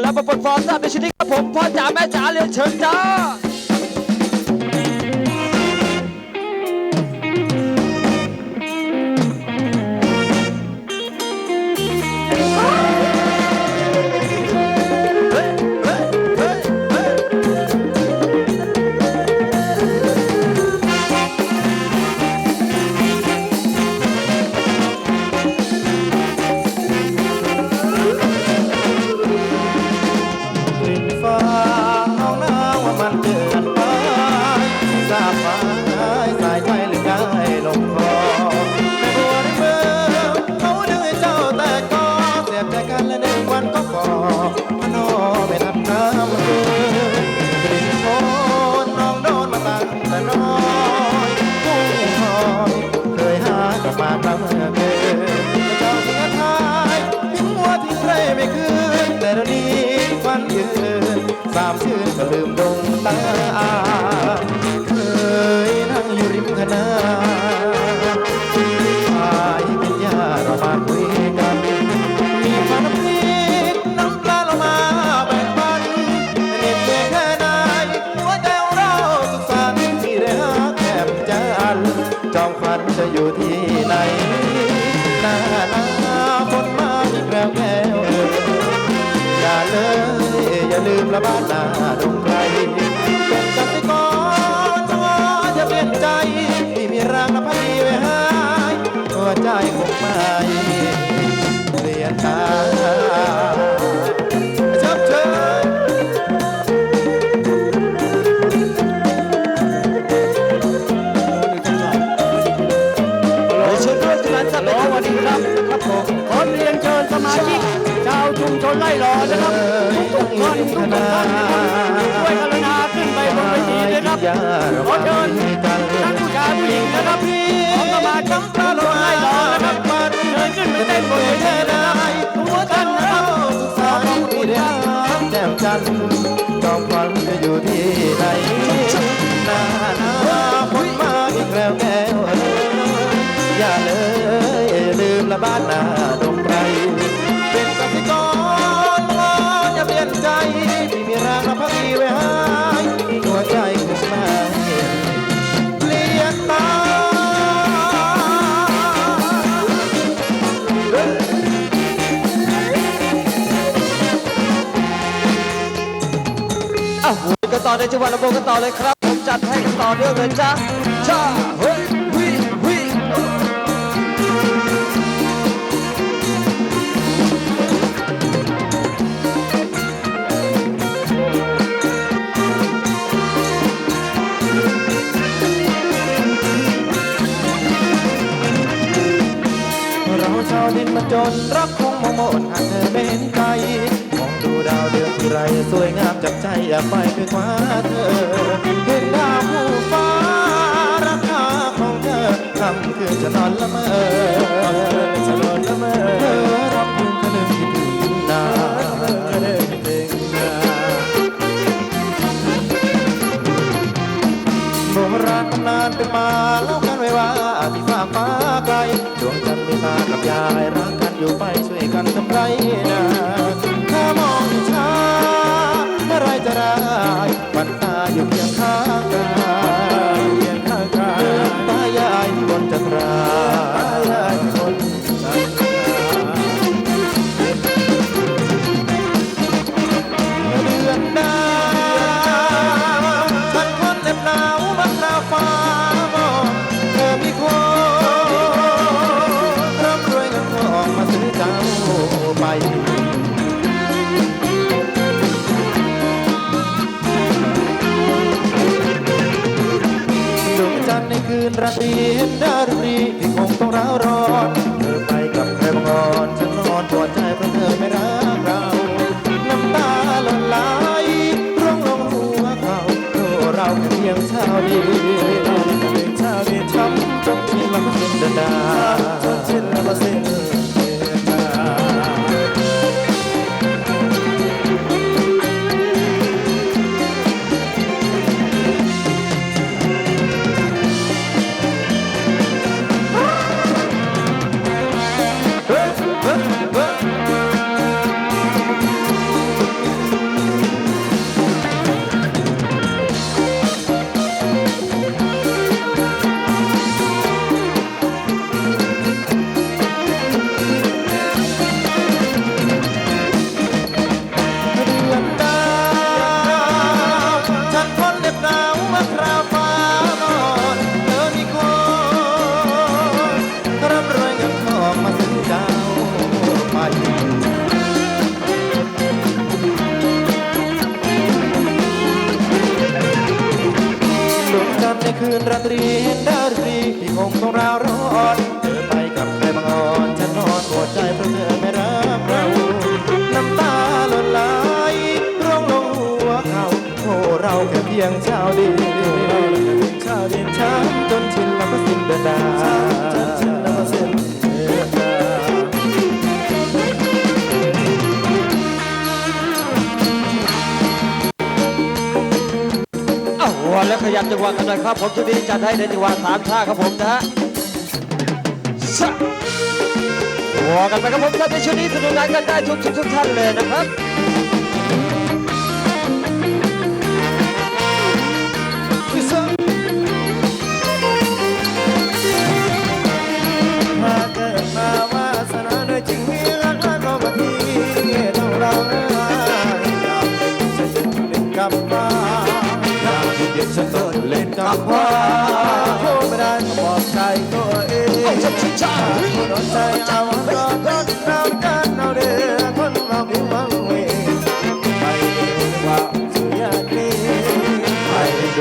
แล้วมาปลดฟอร์มทราบในชุดนี้ครับผมพ่อจ๋าแม่จ๋าเรียนเชิญจ้า คณะพายเป็นญาเรามาคุยกัน มีมาน้ำพริกน้ำปลาเรามาแบ่งปันเหน็ดเหนื่อยแค่ไหนหัวใจของเราสุขสันต์ที่ได้หาแก้มจันจอมขวัญจะอยู่ที่ไหนหน้าหน้าฝนมาอีกแล้วแก้วเอ๋ยอย่าเลยอย่าลืมละบ้านนาดง นไร่รอนะครับทุกๆคนทุกๆท่านนะครับช่วยกรุณาขึ้นไปบนเวทีนะครับขอเชิญท่านผู้ชายผู้หญิงนะครับของสมาชิกชาวชุมชนไร่รอนะครับเชิญขึ้นไปเต้นบนเวทีนะครับทุกท่านนะครับสุขสันต์ที่ได้รับแจ่มจันทร์ ต่อในจังหวัดลำพูนกันต่อเลยครับ ผมจัดให้กันต่อเนื่องเลยจ้าจ้าเฮ้ยวิวิเราชาวดินมาจนรักคงมองมนหากเธอเป็น ดาวเดือนไรสวยงามจับใจอยากไปไปคว้าเธอ เห็นดาวผู้ฟ้าราคาของเธอคำคืนจะนอนละเมอ คืนราตรีเห็นดารีที่คงต้องร้าวร้อนเธอไปกับใครบางอ่อนฉันนอนปวดใจเพราะเธอไม่รักเรา น้ำตาหล่นไหลร่วงลงหัวเขาโทเราเพียงชาวดี คืนราตรีเห็นดาวรีที่คงต้องราวร้อน วันแล้วขยับจังหวะกันหน่อยครับผมจะมีจัดให้ในจังหวะสามชาครับผมนะฮะชะหัวกันไปครับผมท่านในช่วงนี้สนุกงานกันได้ทุกทุกทุกท่านเลยนะครับ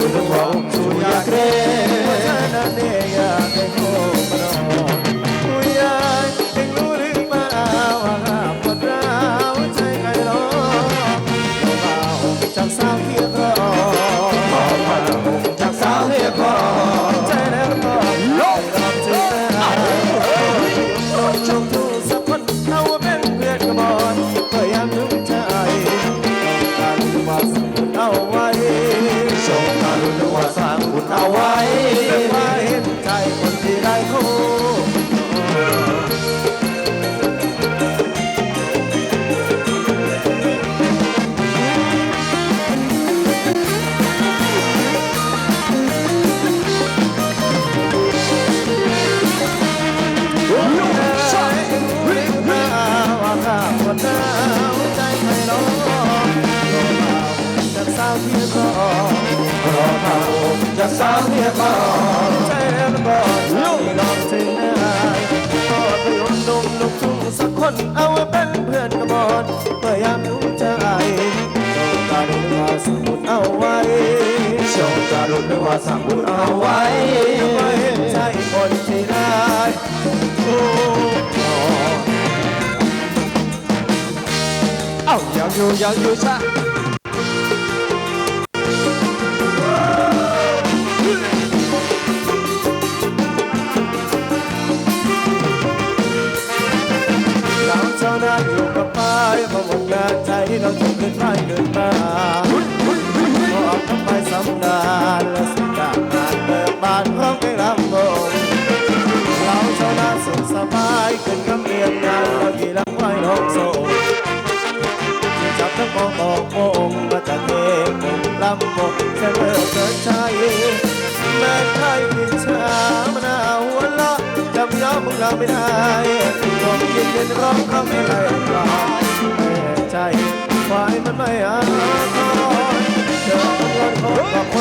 ไปดู จากสาวเทียรอใจแล้วก็ลูกลองถึงได้ก็ไปอมดมลูกทุ่งสักคนเอาเป็นเพื่อนกระบอนเมื่อยามรู้ใจต้องการรู้ว่าสมุดเอาไว้ชงการรู้ว่าสมุดเอาไว้ไม่เห็นใจคนที่ได้โอ้เอ้ายังอยู่ยังอยู่ชะ เราจะขึ้นไปเกินมาพอออกทำไปสำนานและสุดดางานเบิกบานพร้อมไปรับมงเราเจ้าหน้าสุขสบายขึ้นกับเรียนงานเรากี่ลังไว้น้องโซ่จับทั้งมองตอกโมงมาจากเทพผมลำบกเสนอเกิดใจแม่ไทยอิจฉามะนาหัวเราะจำยอมมึงเราไม่ได้ต้องยินเย็นร้องเขาไม่ไหลกลายแม่ใจ ควา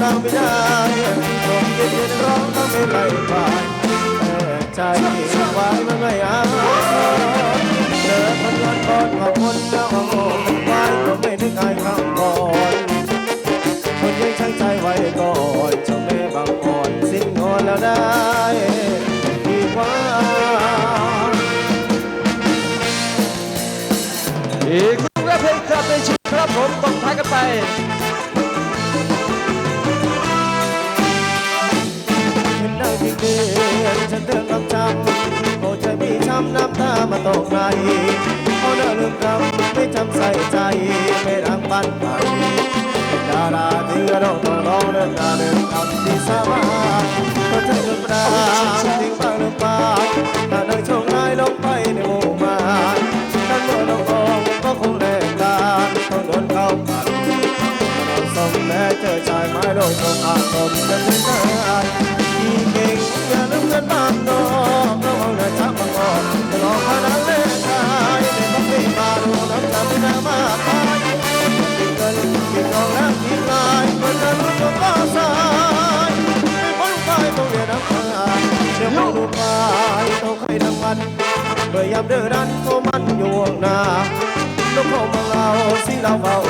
ำยอมพวกไม่ได้ลมเย็นเย็นร้องก็ไม่ไหลผ่านแม่ใจไว้มันไม่อาเจอคนย้อนก่อนว่าคนเจ้าโง่มันไว้ก็ไม่ได้กายคำก่อนคนยังช่างใจไว้ก่อนเจ้าแม่บางอ่อนสิ้นงอนแล้วได้ดีกว่าอีกครั้งแรกเพลงครับในชีวิตครับผมตบท้ายกันไปำน้ำตามาตกไหลเอาเด้อลืมคำไม่จำใส่ใจไม่รังปันไปดาราที่กระโดดน้องเรื่องตาเดินคำที่สามาเพราะเธอลืมรามทิ้งบางลืมปากถ้านั่โชงไายลงไปในหมู่มานั่งโดนลงองก็คงแรงกาต้องโดนเข้าปาดนอนสมแม่เจอชายไม้โดนตรงอาตมจะเป็นนานยิ่งเก่งอย่าลืมเงินบางน้องำเด้อรันโทมันอยู่หน้าลูกเขามาเล่าสิเราเบา